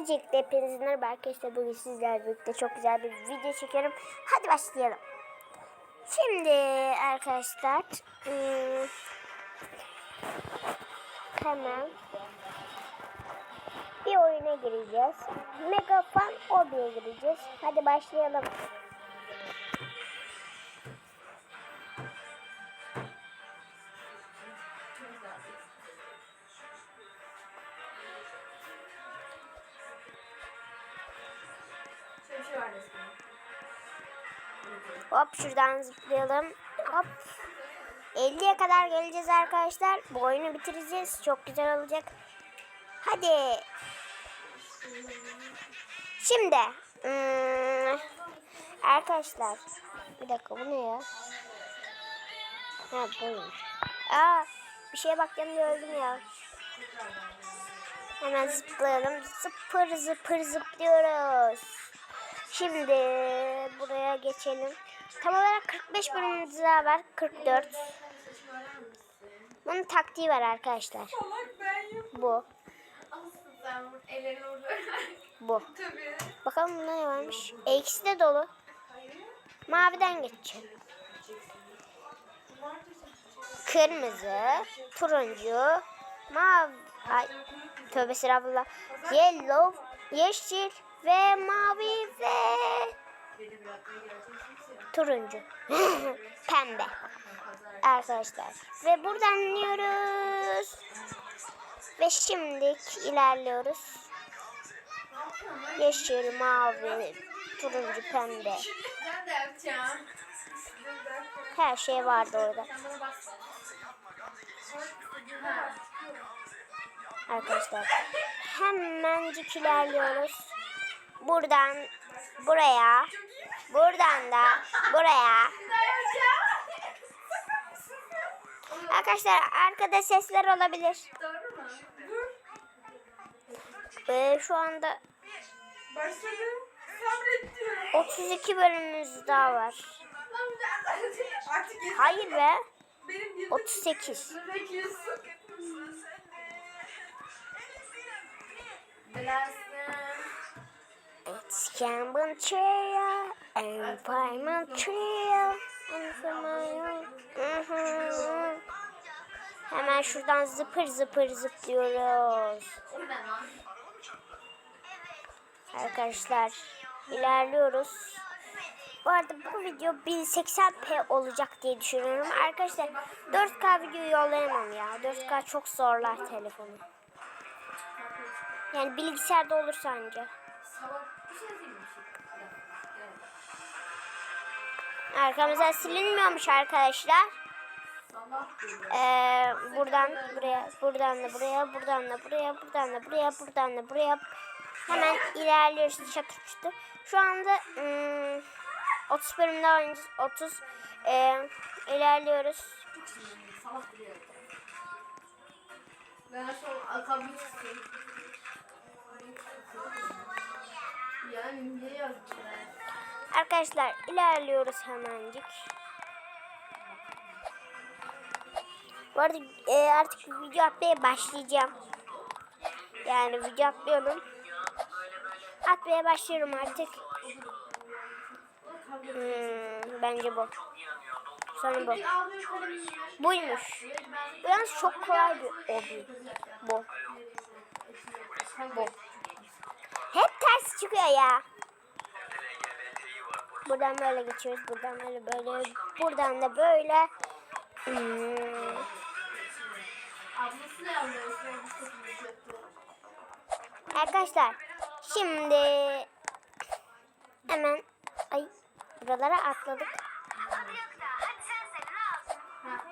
Öncelikle hepinizin merhaba arkadaşlar. Bugün sizlerle birlikte çok güzel bir video çekiyorum. Hadi başlayalım. Şimdi arkadaşlar ıı, hemen bir oyuna gireceğiz. Mega Fan Obi'ye gireceğiz. Hadi başlayalım. Hop şuradan zıplayalım. Hop. 50'ye kadar geleceğiz arkadaşlar. Bu oyunu bitireceğiz. Çok güzel olacak. Hadi. Şimdi. hmm, arkadaşlar. Bir dakika bu ne ya? Ha buymuş. Aa bir şeye bakacağım diye öldüm ya. Hemen zıplayalım. Zıpır zıpır zıplıyoruz. Şimdi buraya geçelim. Tam olarak 45 bölümümüz daha var. 44. Bunun taktiği var arkadaşlar. Bu. Bu. Bakalım bunda ne varmış. E, ikisi de dolu. Maviden geçeceğim. Kırmızı, turuncu, mavi, ay, tövbe estağfurullah, yellow, yeşil ve mavi ve turuncu, pembe arkadaşlar. Ve buradan iniyoruz. Ve şimdi ilerliyoruz. Yeşil, mavi, turuncu, pembe. Her şey vardı orada. Arkadaşlar hemencik ilerliyoruz. Buradan buraya, buradan da buraya. Arkadaşlar arkada sesler olabilir. Ee, şu anda Başladı. Sabret diyorum. 32 bölümümüz daha var. Hayır be. Benim bir 38. bekliyorsun. It's Campbell Trio and Primal Trio and. Mhm. Hemen şuradan zıpır zıpır zıplıyoruz. Arkadaşlar ilerliyoruz. Bu arada bu video 1080p olacak diye düşünüyorum. Arkadaşlar 4K videoyu yollayamam ya. 4K çok zorlar telefonu. Yani bilgisayarda olursa anca. Sabah bir şey yazayım mı? Evet. Arkamızdan silinmiyormuş arkadaşlar. Ee, buradan buraya, buradan da buraya, buradan da buraya, buradan da buraya, buradan da buraya. Hemen ilerliyoruz çatır çatır. Şu anda ım, 30 bölümde oynayacağız. 30 ee, ilerliyoruz. Ben şu akabini. Yani niye yazacağım? Arkadaşlar ilerliyoruz hemencik. Bu arada e, artık video atmaya başlayacağım. Yani video atmıyorum. Atmaya başlıyorum artık. Hmm, bence bu. Sonra bu. Buymuş. Bu yalnız çok kolay bir hobi. Bu. Bu. Hep ters çıkıyor ya. Buradan böyle geçiyoruz. Buradan böyle böyle. Buradan da böyle. Hmm. Arkadaşlar şimdi hemen ay buralara atladık. Ya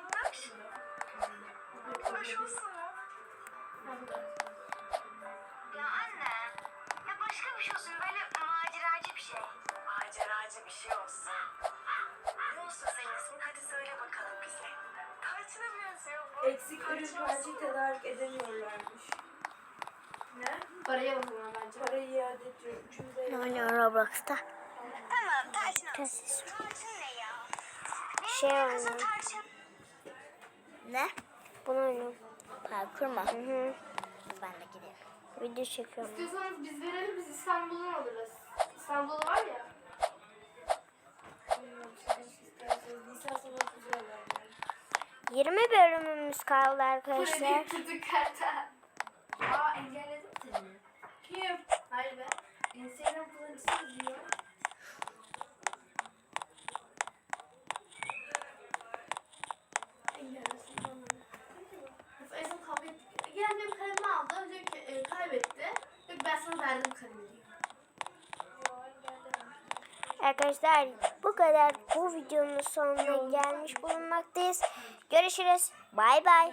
başka bir şey olsun böyle maceracı bir şey. Maceracı bir şey olsun. Ne olsun senin ismin? Hadi söyle bakalım bize. Tarçına benziyor bu. Eksik ürün bence tedarik edemiyorlarmış. Ne? Paraya bakıyorum bence. Parayı iade ediyorum. Ne oynuyor Roblox'ta? Tamam tarçın olsun. Telsiz. Tarçın ne ya? Şey oynuyor. Tarçın. Ne? Bunu oynuyorum. Parkur mu? Hı hı. Ben de. Video çekiyorum. İstiyorsanız biz verelim biz İstanbul'dan alırız. İstanbul'da var ya. Bilmiyorum siz isterseniz. Lisans olarak güzel verler. 20 bölümümüz kaldı arkadaşlar. Kredi tutuk karta. Aa engelledim seni. Kim? Hayır be. Instagram kullanıcısı diyor. Arkadaşlar bu kadar bu videonun sonuna gelmiş bulunmaktayız. Görüşürüz. Bay bay.